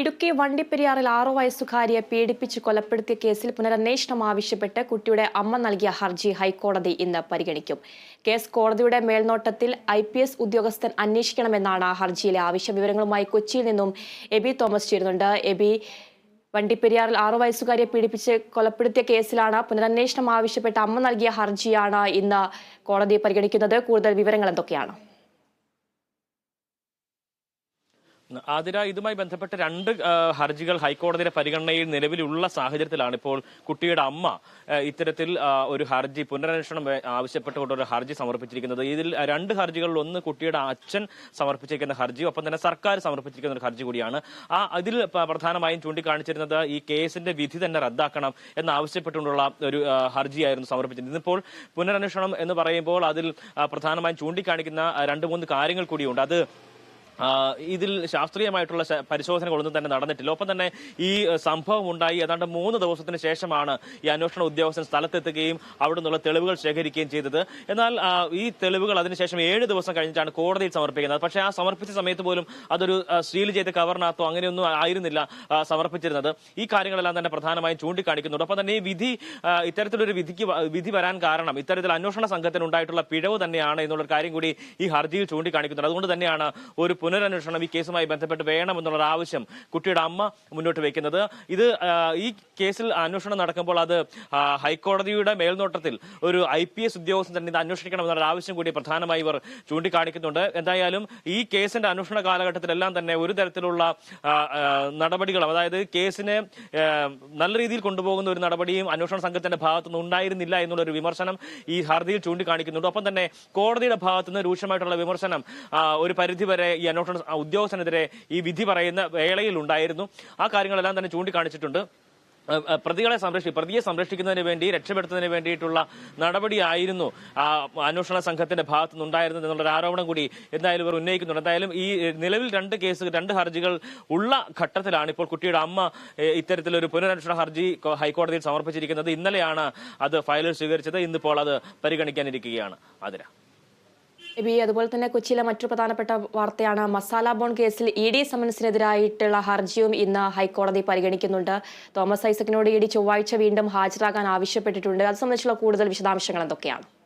ഇടുക്കി വണ്ടിപ്പെരിയാറിൽ ആറു വയസ്സുകാരിയെ പീഡിപ്പിച്ച് കൊലപ്പെടുത്തിയ കേസിൽ പുനരന്വേഷണം ആവശ്യപ്പെട്ട് കുട്ടിയുടെ അമ്മ നൽകിയ ഹർജി ഹൈക്കോടതി ഇന്ന് പരിഗണിക്കും. കേസ് കോടതിയുടെ മേൽനോട്ടത്തിൽ ഐ പി എസ് ഉദ്യോഗസ്ഥൻ അന്വേഷിക്കണമെന്നാണ് ഹർജിയിലെ ആവശ്യം വിവരങ്ങളുമായി കൊച്ചിയിൽ നിന്നും എബി തോമസ് ചേരുന്നുണ്ട്. എബി വണ്ടിപ്പെരിയാറിൽ ആറു വയസ്സുകാരിയെ പീഡിപ്പിച്ച് കൊലപ്പെടുത്തിയ കേസിലാണ് പുനരന്വേഷണം ആവശ്യപ്പെട്ട് അമ്മ നൽകിയ ഹർജിയാണ് ഇന്ന് കോടതി പരിഗണിക്കുന്നത്. കൂടുതൽ വിവരങ്ങൾ എന്തൊക്കെയാണ്? ആതിര ഇതുമായി ബന്ധപ്പെട്ട് രണ്ട് ഹർജികൾ ഹൈക്കോടതിയുടെ പരിഗണനയിൽ നിലവിലുള്ള സാഹചര്യത്തിലാണ് ഇപ്പോൾ കുട്ടിയുടെ അമ്മ ഇത്തരത്തിൽ ഒരു ഹർജി പുനരന്വേഷണം ആവശ്യപ്പെട്ടുകൊണ്ട് ഒരു ഹർജി സമർപ്പിച്ചിരിക്കുന്നത്. ഇതിൽ രണ്ട് ഹർജികളിൽ ഒന്ന് കുട്ടിയുടെ അച്ഛൻ സമർപ്പിച്ചിരിക്കുന്ന ഹർജി ഒപ്പം തന്നെ സർക്കാർ സമർപ്പിച്ചിരിക്കുന്ന ഒരു ഹർജി കൂടിയാണ്. ആ അതിൽ പ്രധാനമായും ചൂണ്ടിക്കാണിച്ചിരുന്നത് ഈ കേസിന്റെ വിധി തന്നെ റദ്ദാക്കണം എന്നാവശ്യപ്പെട്ടുകൊണ്ടുള്ള ഒരു ഹർജിയായിരുന്നു സമർപ്പിച്ചിരുന്നത്. ഇപ്പോൾ പുനരന്വേഷണം എന്ന് പറയുമ്പോൾ അതിൽ പ്രധാനമായും ചൂണ്ടിക്കാണിക്കുന്ന രണ്ട് മൂന്ന് കാര്യങ്ങൾ കൂടിയുണ്ട്. അത് ഇതിൽ ശാസ്ത്രീയമായിട്ടുള്ള പരിശോധനകളൊന്നും തന്നെ നടന്നിട്ടില്ല. ഒപ്പം തന്നെ ഈ സംഭവം ഉണ്ടായി ഏതാണ്ട് മൂന്ന് ദിവസത്തിന് ശേഷമാണ് ഈ അന്വേഷണ ഉദ്യോഗസ്ഥൻ സ്ഥലത്തെത്തുകയും അവിടെ നിന്നുള്ള തെളിവുകൾ ശേഖരിക്കുകയും ചെയ്തത്. എന്നാൽ ഈ തെളിവുകൾ അതിനുശേഷം ഏഴ് ദിവസം കഴിഞ്ഞിട്ടാണ് കോടതിയിൽ സമർപ്പിക്കുന്നത്. പക്ഷേ ആ സമർപ്പിച്ച സമയത്ത് പോലും അതൊരു സീൽ ചെയ്ത കവറിനകത്തോ അങ്ങനെയൊന്നും ആയിരുന്നില്ല സമർപ്പിച്ചിരുന്നത്. ഈ കാര്യങ്ങളെല്ലാം തന്നെ പ്രധാനമായും ചൂണ്ടിക്കാണിക്കുന്നുണ്ട്. ഒപ്പം തന്നെ ഈ വിധി ഇത്തരത്തിലൊരു വിധിക്ക് വിധി വരാൻ കാരണം ഇത്തരത്തിൽ അന്വേഷണ സംഘത്തിന് ഉണ്ടായിട്ടുള്ള പിഴവ് തന്നെയാണ് എന്നുള്ള കാര്യം കൂടി ഈ ഹർജിയിൽ ചൂണ്ടിക്കാണിക്കുന്നുണ്ട്. അതുകൊണ്ട് തന്നെയാണ് ഒരു പുനരന്വേഷണം ഈ കേസുമായി ബന്ധപ്പെട്ട് വേണമെന്നുള്ള ആവശ്യം കുട്ടിയുടെ അമ്മ മുന്നോട്ട് വയ്ക്കുന്നത് ഇത് ഈ കേസിൽ അന്വേഷണം നടക്കുമ്പോൾ അത് ഹൈക്കോടതിയുടെ മേൽനോട്ടത്തിൽ ഒരു ഐ പി എസ് ഉദ്യോഗസ്ഥൻ തന്നെ ഇത് അന്വേഷിക്കണമെന്നുള്ള ആവശ്യം കൂടി പ്രധാനമായി ഇവർ ചൂണ്ടിക്കാണിക്കുന്നുണ്ട്. എന്തായാലും ഈ കേസിന്റെ അന്വേഷണ കാലഘട്ടത്തിലെല്ലാം തന്നെ ഒരു തരത്തിലുള്ള നടപടികളും അതായത് കേസിനെ നല്ല രീതിയിൽ കൊണ്ടുപോകുന്ന ഒരു നടപടിയും അന്വേഷണ സംഘത്തിന്റെ ഭാഗത്തുനിന്ന് ഉണ്ടായിരുന്നില്ല എന്നുള്ള ഒരു വിമർശനം ഈ ഹർജിയിൽ ചൂണ്ടിക്കാണിക്കുന്നുണ്ട്. ഒപ്പം തന്നെ കോടതിയുടെ ഭാഗത്തുനിന്ന് രൂക്ഷമായിട്ടുള്ള വിമർശനം ഒരു പരിധിവരെ ഈ അന്വേഷണ ഉദ്യോഗസ്ഥനെതിരെ ഈ വിധി പറയുന്ന വേളയിൽ ഉണ്ടായിരുന്നു ആ കാര്യങ്ങളെല്ലാം തന്നെ ചൂണ്ടിക്കാണിച്ചിട്ടുണ്ട്. പ്രതികളെ സംരക്ഷി പ്രതിയെ സംരക്ഷിക്കുന്നതിന് വേണ്ടി രക്ഷപ്പെടുത്തുന്നതിന് വേണ്ടിയിട്ടുള്ള നടപടിയായിരുന്നു ആ അന്വേഷണ സംഘത്തിന്റെ ഭാഗത്തു നിന്നുണ്ടായിരുന്നത് എന്നുള്ള ഒരു ആരോപണം കൂടി എന്തായാലും ഇവർ ഉന്നയിക്കുന്നുണ്ട്. എന്തായാലും ഈ നിലവിൽ രണ്ട് കേസ് രണ്ട് ഹർജികൾ ഉള്ള ഘട്ടത്തിലാണ് ഇപ്പോൾ കുട്ടിയുടെ അമ്മ ഇത്തരത്തിലൊരു പുനരന്വേഷണ ഹർജി ഹൈക്കോടതിയിൽ സമർപ്പിച്ചിരിക്കുന്നത്. ഇന്നലെയാണ് അത് ഫയലിൽ സ്വീകരിച്ചത്. ഇന്നിപ്പോൾ അത് പരിഗണിക്കാനിരിക്കുകയാണ്. അതിര എബി അതുപോലെ തന്നെ കൊച്ചിയിലെ മറ്റു പ്രധാനപ്പെട്ട വാർത്തയാണ്. മസാല ബോൺ കേസിൽ ഇ ഡി സമൻസിനെതിരായിട്ടുള്ള ഹർജിയും ഇന്ന് ഹൈക്കോടതി പരിഗണിക്കുന്നുണ്ട്. തോമസ് ഐസക്കിനോട് ഇ ഡി ചൊവ്വാഴ്ച വീണ്ടും ഹാജരാകാൻ ആവശ്യപ്പെട്ടിട്ടുണ്ട്. അത് സംബന്ധിച്ചുള്ള കൂടുതൽ വിശദാംശങ്ങൾ എന്തൊക്കെയാണ്?